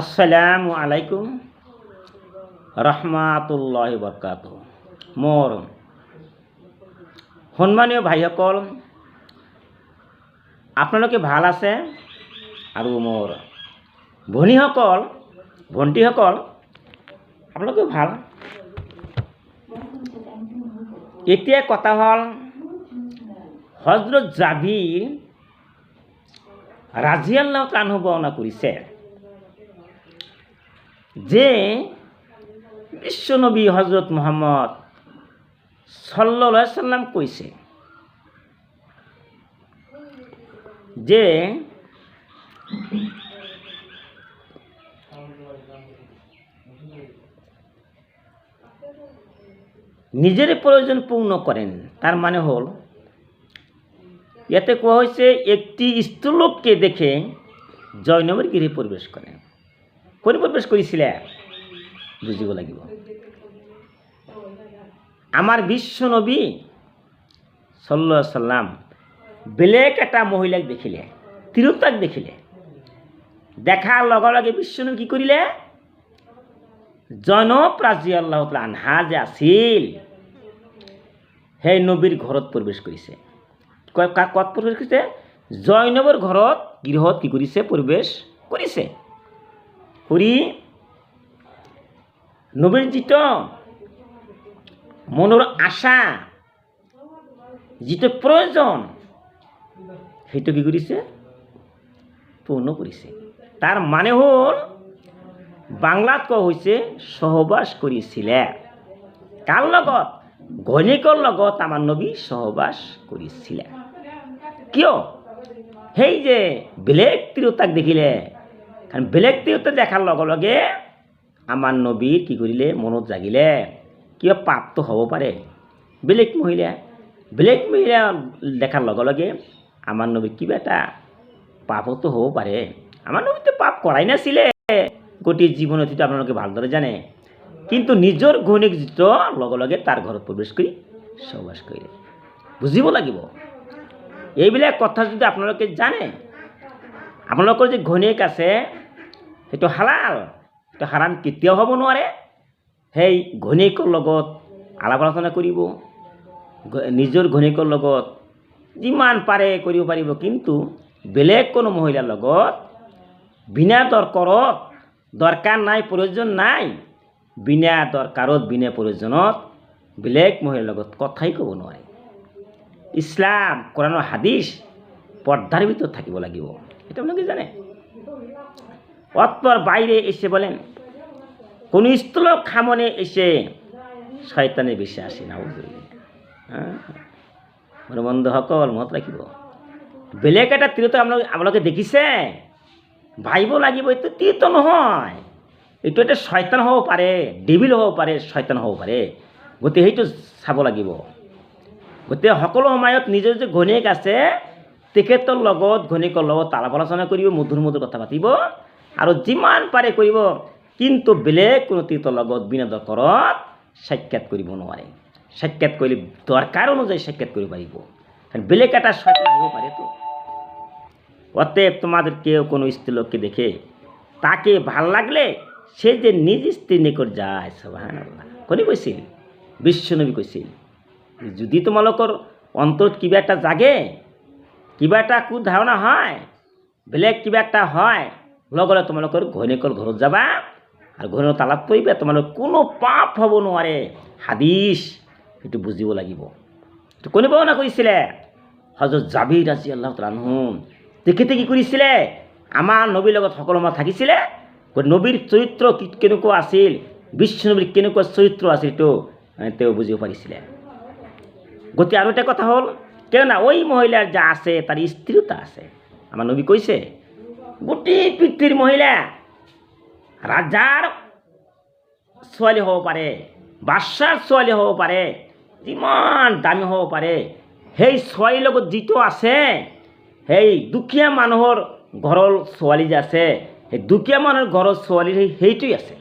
আসসালামু আলাইকুম রহমাতুল্লাহ বরকাত মোৰ সন্মানীয় ভাইসকল, আপোনালোকে ভালো আছে? আৰু মোৰ ভনীসকল, ভণ্টিসকল আপোনালোকে ভালো? এতিয়া কথা হ'ল হজরত জাবির রাজিয়াল্লাহ তানহু বর্ণনা করিছে যে বিশ্বনবী হজরত মোহাম্মদ সাল্লা সাল্লাম কৈছে যে নিজের প্রয়োজন পূর্ণ করেন। তার মানে হল ইয়াতে কোয়া হয়েছে একটি স্থূলককে দেখে জয়নবের গৃহে প্রবেশ করেন। কোন প্রবেশ করেছিলে বুঝিব লাগিব। আমার বিশ্ব নবী সাল্লাম বেলেগ এটা মহিলাক দেখিলে, তিৰোতাক দেখিলে। দেখাৰ লগে লগে বিশ্বনবী কি কৰিলে? ৰাজি আল্লাহ আনহা যে আছিল, সেই নবীৰ ঘৰত প্ৰৱেশ কৰিছে। ক'ত প্ৰৱেশ কৰিছে? জৈনবৰ ঘৰত গৃহত কি কৰিছে? প্ৰৱেশ কৰিছে। নবীৰ যিটো মনৰ আশা, যিটো প্ৰয়োজন, সেইটো কি কৰিছে? পূৰ্ণ কৰিছে। তাৰ মানে হ'ল, বাংলাত কোৱা হৈছে, সহবাস কৰিছিলে। কাৰ লগত? ঘৈণীয়েকৰ লগত আমাৰ নবী সহবাস কৰিছিলে। কিয়? সেই যে বেলেগ তিৰোতাক দেখিলে কাৰণ বেলেগ তিৰোতা দেখাৰ লগে লগে আমাৰ নবীৰ কি কৰিলে? মনত জাগিলে। কিবা পাপটো হ'ব পাৰে? বেলেগ মহিলা। বেলেগ মহিলা দেখাৰ লগে লগে আমাৰ নবীৰ কিবা এটা পাপতো হ'ব পাৰে। আমাৰ নবীতো পাপ কৰাই নাছিলে। গোটেই জীৱনত এইটো আপোনালোকে ভালদৰে জানে। কিন্তু নিজৰ ঘৈণীয়েক যিটো, লগে লগে তাৰ ঘৰত প্ৰৱেশ কৰি সহবাস কৰিলে। বুজিব লাগিব। এইবিলাক কথা যদি আপোনালোকে জানে, আপোনালোকৰ যে ঘৈণীয়েক আছে সেইটো হালাল। সেইটো হাৰাম কেতিয়াও হ'ব নোৱাৰে। সেই ঘৈণীয়েকৰ লগত আলাপ আলোচনা কৰিব। নিজৰ ঘৈণীয়েকৰ লগত যিমান পাৰে কৰিব পাৰিব। কিন্তু বেলেগ কোনো মহিলাৰ লগত বিনা দৰকাৰত দৰকাৰ নাই, প্ৰয়োজন নাই। বিনা দৰকাৰত, বিনা প্ৰয়োজনত বেলেগ মহিলাৰ লগত কথাই ক'ব নোৱাৰে। ইছলাম কোরআন হাদিস পর্দার ভিতর থাকিব লাগিব। আপনাকে জানে? অতপর বাইরে এসে বলেন, কোন স্থূলক খামনে এসে শয়তানের বেশি আসে না হ্যাঁ? মোৰ বন্ধুসকল মনত ৰাখিব বেলেগ এটা তীৰ্থ আপোনালোকে আপোনালোকে দেখিছে ভাবিব লাগিব এইটো তীৰ্থ নহয়। এইটো এটা শয়তান হ'ব পাৰে ডেভিল হ'ব পাৰে শয়তান হ'ব পাৰে গতিকে সেইটো চাব লাগিব। গতিকে সকলো সময়ত নিজৰ যে ঘৈণীয়েক আছে, তেখেতৰ লগত ঘৈণীয়েকৰ লগত আলাপ আলোচনা কৰিব, মধুৰ মধুৰ কথা পাতিব। আৰু যিমান পাৰে কৰিব, কিন্তু বেলেগ কোনো তীৰ্থৰ লগত বিনা দৰকাৰত সাক্ষাৎ কৰিব নোৱাৰে। সাক্ষাৎ কৰিলে দৰকাৰ অনুযায়ী সাক্ষাৎ কৰিব পাৰিব। বেলেগ এটা শয়তান আহিব পাৰেতো অতএব তোমাদের কেউ কোনো স্ত্রীলোককে দেখে, তাকে ভালো লাগলে সে যে নিজ স্ত্রীর নিকট যায় আল্লাহ কোনে কৈছিল? বিশ্বনবী কৈছিল। যদি তোমালোকৰ অন্তৰত কিবা এটা জাগে, কিবা এটা কুধাৰণা হয়, বেলেগ কিবা এটা হয় লগে লগে তোমালোকৰ ঘৈণীয়েকৰ ঘৰত যাবা আৰু ঘৈণীয়েক তালাপ কৰিবা তোমালোকৰ কোনো পাপ হ'ব নোৱাৰে। হাদিছ, সেইটো বুজিব লাগিব। এইটো কোনে বৰ্ণনা কৰিছিলে? হজরত জাবির রাজি আল্লাহ তালহুম তেখেতে কি কৰিছিলে? আমাৰ নবীৰ লগত সকলো সময় থাকিছিলে নবীৰ চৰিত্ৰ কি কেনেকুৱা আছিল, বিশ্ব নবীৰ কেনেকুৱা চৰিত্ৰ আছিল, এইটো তেওঁ বুজিব পাৰিছিলে। গতিকে আৰু এটা কথা হ'ল কেনা ওই মহিলাৰ যা আছে, তাৰ স্ত্ৰীতা আছে। আমাৰ নবী কৈছে গোটেই পৃথিৱীৰ মহিলা ৰাজাৰ ছোৱালী হ'ব পাৰে, বাদশাৰ ছোৱালী হ'ব পাৰে, যিমান দামী হ'ব পাৰে, সেই ছোৱালীৰ লগত যিটো আছে, সেই দুখীয়া মানুহৰ ঘৰৰ ছোৱালী যে আছে, সেই দুখীয়া মানুহৰ ঘৰৰ ছোৱালীৰ সেই সেইটোৱেই আছে।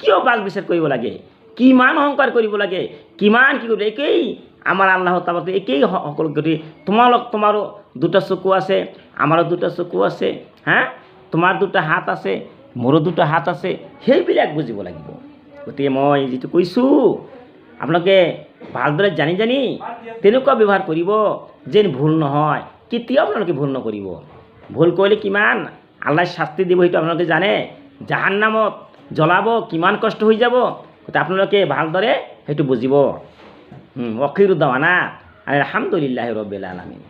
কিয় বাছ বিচাৰ কৰিব লাগে? কিমান অহংকাৰ কৰিব লাগে? কিমান কি কৰিব? একেই আমাৰ আল্লাহ তাবাতো একেই সকলো গতিকে তোমালোক তোমাৰো দুটা চকু আছে আমাৰো দুটা চকু আছে হা তোমাৰ দুটা হাত আছে মোৰো দুটা হাত আছে, সেইবিলাক বুজিব লাগিব। গতিকে মই যিটো কৈছোঁ, আপোনালোকে ভালদৰে জানি জানি তেনেকুৱা ব্যৱহাৰ কৰিব যেন ভুল নহয়। কেতিয়াও আপোনালোকে ভুল নকৰিব। ভুল কৰিলে কিমান? আল্লাই শাস্তি দিব, সেইটো আপোনালোকে জানে। জাহান নামত জ্বলাব, কিমান কষ্ট হৈ যাব। গতিকে আপোনালোকে ভালদৰে সেইটো বুজিব। অখিৰ দাৱানা আলহামদুলিল্লাহ ৰবিল আলমিন।